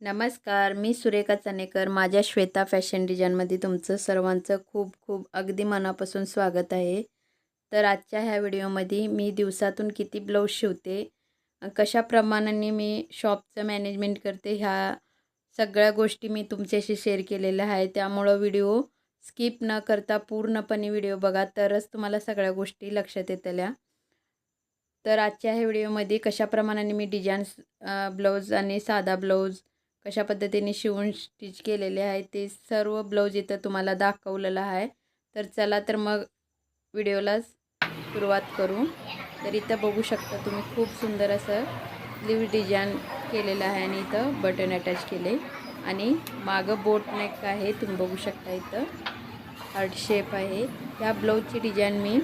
नमस्कार मी सुरेखा चनेकर माझ्या श्वेता फॅशन डिझाईनमध्ये तुमचं सर्वांचं खूप खूप अगदी मनापासून स्वागत आहे. तर आजच्या ह्या व्हिडिओमध्ये मी दिवसातून किती ब्लाऊज शिवते कशा प्रमाणाने मी शॉपचं मॅनेजमेंट करते ह्या सगळ्या गोष्टी मी तुमच्याशी शेअर केलेल्या आहे त्यामुळं व्हिडिओ स्किप न करता पूर्णपणे व्हिडिओ बघा तरच तुम्हाला सगळ्या गोष्टी लक्षात येतल्या. तर आजच्या ह्या व्हिडिओमध्ये कशा प्रमाणाने मी डिझाईन्स ब्लाऊज आणि साधा ब्लाऊज कशा पद्धतीने शिवून स्टिच केलेले आहे ते सर्व ब्लाऊज इथं तुम्हाला दाखवलेलं आहे. तर चला तर मग व्हिडिओला सुरुवात करू. तर इथं बघू शकता तुम्ही खूप सुंदर असं लिव्ह डिझाईन केलेलं आहे आणि इथं बटन अटॅच केले. आणि मागं बोट नेक आहे तुम्ही बघू शकता इथं. हार्ट शेप आहे. ह्या ब्लाऊजची डिझाईन मी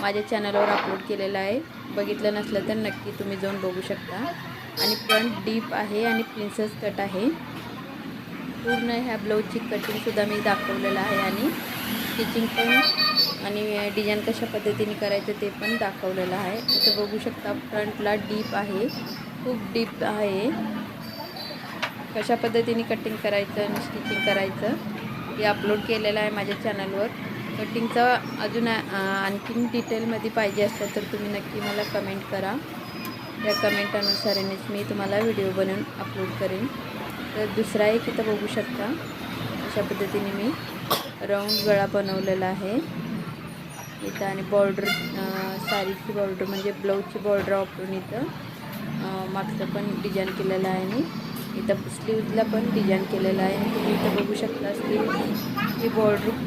माझ्या चॅनलवर अपलोड केलेलं आहे. बघितलं नसलं तर नक्की तुम्ही जाऊन बघू शकता. आणि फ्रंट डीप आहे आणि प्रिन्सेस कट आहे. पूर्ण ह्या ब्लाऊजची कटिंगसुद्धा मी दाखवलेलं आहे आणि स्टिचिंग पण आणि डिझाईन कशा पद्धतीने करायचं ते पण दाखवलेलं आहे. इथं बघू शकता फ्रंटला डीप आहे खूप डीप आहे. कशा पद्धतीने कटिंग करायचं आणि स्टिचिंग करायचं हे अपलोड केलेलं आहे माझ्या चॅनलवर कटिंगचं अजून आणखीन डिटेलमध्ये पाहिजे असतं तर तुम्ही नक्की मला कमेंट करा. ह्या कमेंटानुसारानेच मी तुम्हाला व्हिडिओ बनवून अपलोड करेन. तर दुसरा एक इथं बघू शकता. अशा पद्धतीने मी राऊंड गळा बनवलेला आहे. इथं आणि बॉर्डर साडीची बॉर्डर म्हणजे ब्लाऊजची बॉर्डर वापरून इथं मागचं पण डिझाईन केलेलं आहे आणि इथं स्लीवला पण डिझाईन केलेलं आहे. तुम्ही इथं बघू शकता स्लीव ही बॉर्डर खूप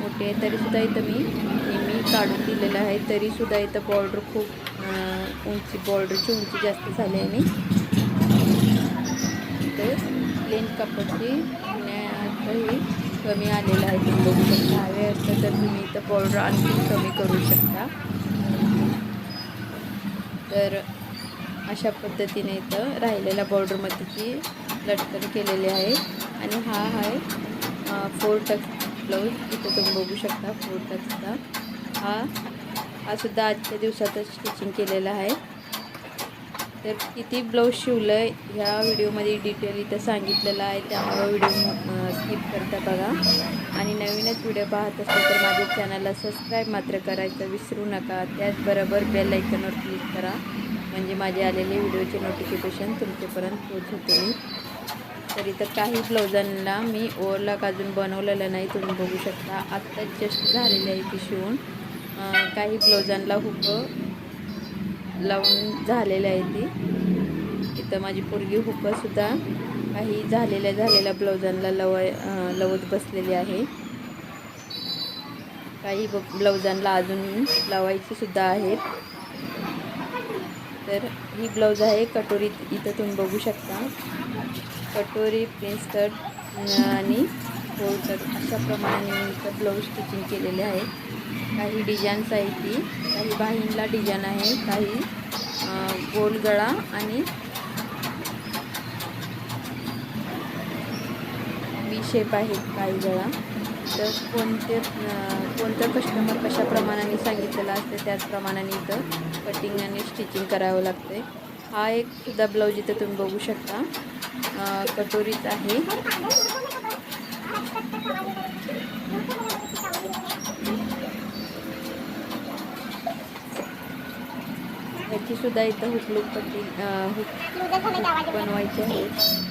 मोठी आहे. तरीसुद्धा इथं मी काढून दिलेलं आहे. तरीसुद्धा इथं बॉर्डर खूप उंची बॉर्डरची उंची जास्त झाली आहे. आणि इथं प्लेन कपडची पुण्यातही कमी आलेलं आहे. तुम्ही बघू शकता. हवे असतं तर तुम्ही इथं बॉर्डर आणखी कमी करू शकता. तर अशा पद्धतीने इथं राहिलेल्या बॉर्डरमध्ये ती लटकन केलेली आहे. आणि हा आहे फोर टक्स ब्लाऊज इथं तुम्ही बघू शकता फोर टक्सचा हा. हा सुद्धा आजच्या दिवसातच स्टिचिंग केलेला आहे. तर किती ब्लाऊज शिवलं आहे ह्या व्हिडिओमध्ये डिटेल इथं सांगितलेलं आहे. त्यामुळं व्हिडिओ स्किप करता बघा. आणि नवीनच व्हिडिओ पाहत असेल तर माझ्या चॅनलला सबस्क्राईब मात्र करायचं विसरू नका. त्याचबरोबर बेल आयकनवर क्लिक करा. म्हणजे माझे आलेले व्हिडिओचे नोटिफिकेशन तुमच्यापर्यंत पोहोचवते तर इथं काही ब्लाऊजांना मी ओव्हरलॉक अजून बनवलेलं नाही. तुम्ही बघू शकता. आत्ताच जस्ट झालेलं आहे ती शिवून. काही ब्लाऊजांना हुक लावून झालेले आहे ती. इथं माझी पोरगी हुकसुद्धा काही झालेल्या झालेल्या ब्लाऊजांना लवाय लवत बसलेली आहे. काही ब ब्लाऊजांना अजून लावायची सुद्धा आहेत तर ही ब्लाऊज आहे कटोरीत इथं तुम्ही बघू शकता. कटोरी प्रिन्सकट आणि फोर कट अशा प्रमाणे मी इथं ब्लाऊज स्टिचिंग केलेले आहे. काही डिझाईन्स आहे ती. काही बाहींला डिझाईन आहे काही गोल गळा आणि बी शेप आहे काही गळा. तर कोणते कोणतं कस्टमर कशा प्रमाणाने सांगितलेलं असते त्याच प्रमाणाने इथं कटिंग आणि स्टिचिंग करावं लागते हा एक सुद्धा ब्लाऊज इथं तुम्ही बघू शकता. कटोरीच आहे. याची सुद्धा इथं हुकलूक पट्टी हुक हुक बनवायचे. आहेत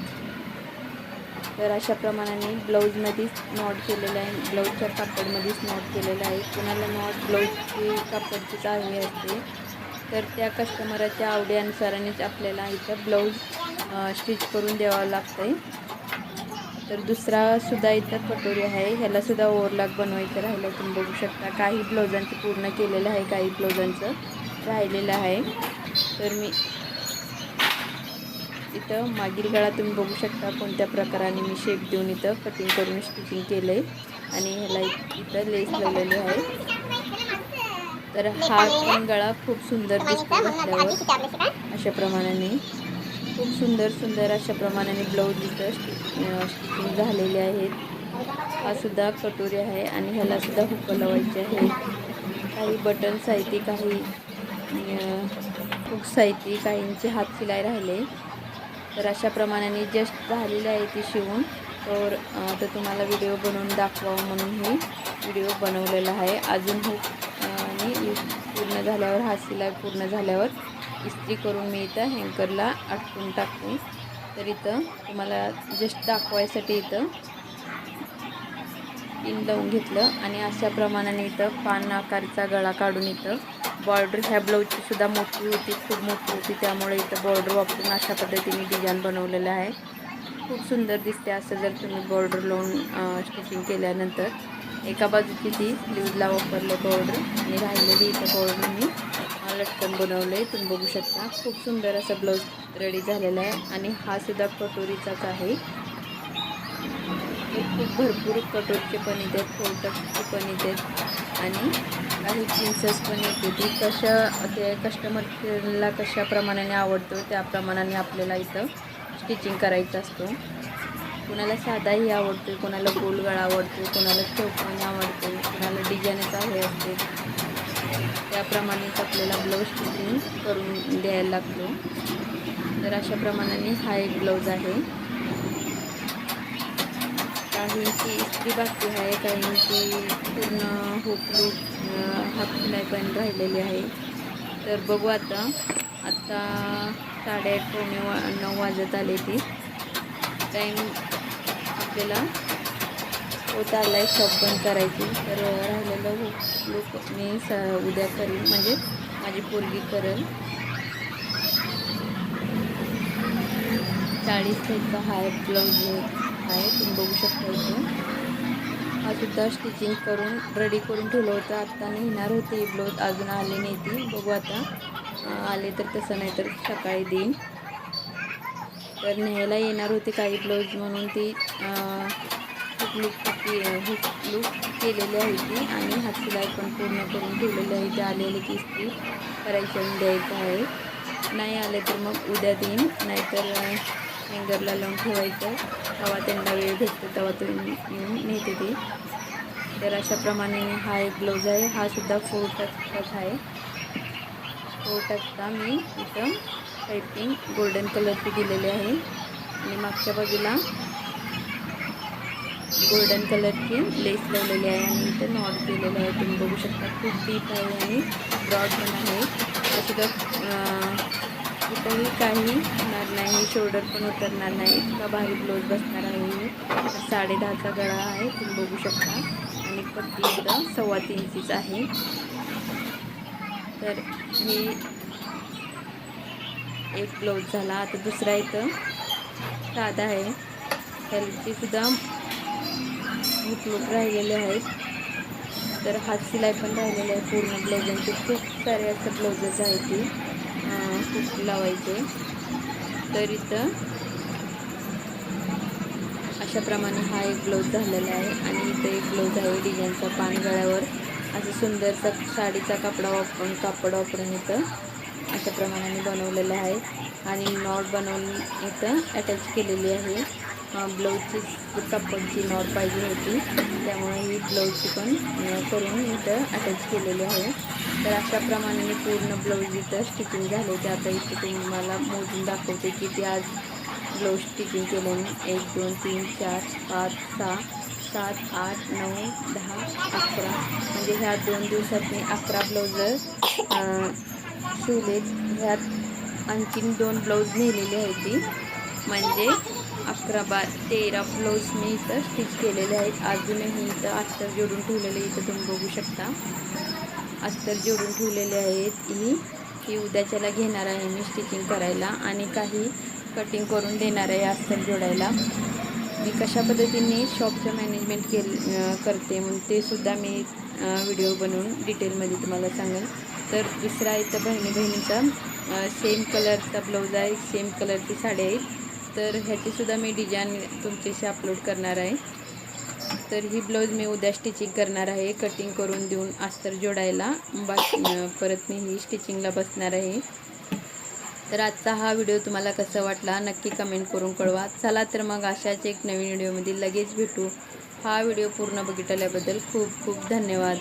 तर अशा प्रमाणाने ब्लाऊजमध्येच नॉट केलेलं आहे. ब्लाऊजच्या कापडमध्येच नॉट केलेलं आहे. कुणाला नॉट ब्लाऊजची कापडची हवी असते तर त्या कस्टमराच्या आवडीनुसारानेच आपल्याला इथं ब्लाऊज स्टिच करून द्यावं लागतं आहे तर दुसरासुद्धा इथं कटोरी आहे. ह्याला सुद्धा ओव्हरलॉक बनवायचं राहिलं. तुम्ही बघू शकता काही ब्लाऊजांचं पूर्ण केलेलं आहे काही ब्लाऊजांचं. राहिलेलं आहे. तर मी इथं मागील गळा तुम्ही बघू शकता कोणत्या प्रकाराने मी शेप देऊन इथं कटिंग करून स्टिचिंग केलं आहे आणि ह्याला इथं लेस लावलेली आहे. तर हा पण गळा खूप सुंदर दिसतो घातल्यावर. अशा प्रमाणाने. खूप सुंदर सुंदर अशा प्रमाणाने ब्लाऊज इथं स्टिचिंग झालेले आहेत हा सुद्धा कटोरी आहे आणि ह्याला सुद्धा हुकं लावायचे आहे. काही बटन्स आहे ते काही खूप आहे ती काहींचे हात शिलाई राहिले. तर अशा प्रमाणाने जस्ट झालेलं आहे ती शिवून. तर तर तुम्हाला व्हिडिओ बनवून दाखवावं म्हणून मी व्हिडिओ बनवलेला आहे. अजून हो आणि पूर्ण झाल्यावर हा शिलाई पूर्ण झाल्यावर इस्त्री करून मी इथं हँकरला अटकून टाकते. तर इथं तुम्हाला जस्ट दाखवायसाठी इथं पिन लावून घेतलं आणि अशा प्रमाणाने इथं पान आकारचा गळा काढून इथं बॉर्डर ह्या ब्लाऊजची सुद्धा मोठी होती खूप मोठी होती. त्यामुळे इथं बॉर्डर वापरून अशा पद्धतीने डिझाईन बनवलेलं आहे. खूप सुंदर दिसते असं जर तुम्ही बॉर्डर लावून स्टिचिंग केल्यानंतर. एका बाजूची ती स्लीवला वापरले बॉर्डर आणि राहिलेली इथं बॉर्डर मी लटकन बनवलं आहे तुम्ही बघू शकता. खूप सुंदर असं ब्लाऊज रेडी झालेला आहे. आणि हा सुद्धा कटोरीचाच आहे. खूप भरपूर कटोरचे पण येतात फोल्टचे पण येतात आणि काही प्रिन्सेस पण येते ती कशा ते कस्टमरला कशा प्रमाणाने आवडतो त्या प्रमाणाने आपल्याला इथं स्टिचिंग करायचं असतो. कुणाला साधाही आवडतो कोणाला गोलगळ आवडतो कोणाला चौकोनी आवडतो कोणाला डिझाईनच हवे असते. त्याप्रमाणेच आपल्याला ब्लाऊज स्टिचिंग करून द्यायला लागतो. तर अशा प्रमाणाने हा एक ब्लाऊज आहे. काहींची इस्त्री बाकी आहे काहींची पूर्ण हुकलूक हात शिलाई पण राहिलेली आहे. तर बघू आता. आत्ता साडेआठ पावणे वा नऊ वाजत आले ती. टाईम आपल्याला होत आला आहे शॉप बंद करायची. तर राहिलेलं हुकलूक मी स उद्या करेन. म्हणजे माझी पोरगी करेल. चाळीस साईजचा हाय ब्लाऊज आहे तुम्ही बघू शकता इथे. हा सुद्धा स्टिचिंग करून रेडी करून ठेवलं होतं. आत्ता नेणार होते ही ब्लाऊज अजून आले नाही ती. बघू आता. आले तर तसं नाही तर सकाळी देईन. तर न्यायला येणार होते काही ब्लाऊज म्हणून ती हुकलूक हुकलूक केलेली आहे ती आणि हात सिलाई पण पूर्ण करून ठेवलेली आहे. ती आलेली की इस्त्री करायची आणि द्यायचं आहे. नाही आले तर मग उद्या देईन. नाहीतर हँगरला लावून ठेवायचं. तेव्हा त्यांना वेळ भेटतो तेव्हा तुम्ही येऊन नेते ते. तर अशाप्रमाणे हा एक ब्लाऊज आहे. हा सुद्धा फोर टक्काच आहे. फोर टक्का मी इथं पायपिंग गोल्डन कलरची दिलेली आहे. आणि मागच्या बाजूला गोल्डन कलरची लेस लावलेली आहे. आणि इथं नॉट दिलेलं आहे. तुम्ही बघू शकता खूप डीप आहे आणि ब्रॉड पण आहे. सुद्धा कुठंही काही होणार नाही शोल्डर पण उतरणार नाही इतका भारी ब्लाऊज बसणार आहे साडे दहाचा गळा आहे तुम्ही बघू शकता. आणि पट्टी इथं सव्वा तीन इंचीच आहे. तर हे एक ब्लाऊज झाला. आता दुसरा इथं साधा आहे. त्याची सुद्धा हुकलूक राहिलेले आहेत. तर हात शिलाई पण राहिलेले आहे. पूर्ण ब्लाऊजांचे खूप सारे असं ब्लाऊजेस आहेत ती. हुक लावायचे. तर इथं अशाप्रमाणे हा एक ब्लाऊज झालेला आहे आणि इथं एक ब्लाऊज आहे डिझाईनचा पानगळ्यावर असं सुंदरचा साडीचा कपडा वापरून कापड वापरून इथं अशा प्रमाणाने बनवलेलं आहे. आणि नॉट बनवून इथं अटॅच केलेली आहे. ब्लाऊजची कापडची नॉट पाहिजे होती. त्यामुळे ही ब्लाऊजची पण करून इथं अटॅच केलेली आहे. तर अशाप्रमाणे मी पूर्ण ब्लाऊज इथं स्टिचिंग झाले आता इथे तुम्हाला मोजून दाखवते की ते आज ब्लाऊज स्टिचिंग मी. एक दोन तीन चार पाच सहा सात आठ नऊ दहा अकरा. म्हणजे ह्या दोन दिवसात मी अकरा ब्लाऊज शिवलेत ह्यात आणखीन दोन ब्लाऊज नेलेली आहेत ती म्हणजे अकरा बार तेरा ब्लाऊज मी इथं स्टिच केलेले आहेत. अजूनही इथं आत्ता जोडून ठेवलेले इथं तुम्ही बघू शकता. अस्तर जोडून ठेवलेले आहेत. ही ही उद्याच्याला घेणार आहे मी स्टिचिंग करायला आणि काही कटिंग करून देणार आहे अस्तर जोडायला. मी कशा पद्धतीने शॉपचं मॅनेजमेंट केल करते म्हणून ते सुद्धा मी व्हिडिओ बनवून डिटेलमध्ये तुम्हाला सांगेन. तर दुसरा तर बहिणी बहिणीचा सेम कलरचा ब्लाऊज आहे सेम कलरची साडी आहे. तर ह्याचीसुद्धा मी डिझाईन तुमच्याशी अपलोड करणार आहे. तर ही ब्लाऊज मी उद्या स्टिचिंग करणार आहे. कटिंग करून देऊन अस्तर जोडायला. बाकी परत मी ही स्टिचिंगला बसणार आहे. तर आजचा हा व्हिडिओ तुम्हाला कसा वाटला नक्की कमेंट करून कळवा. चला तर मग अशाच एक नवीन व्हिडिओमध्ये लगेच भेटू. हा व्हिडिओ पूर्ण बघितल्याबद्दल खूप खूप धन्यवाद.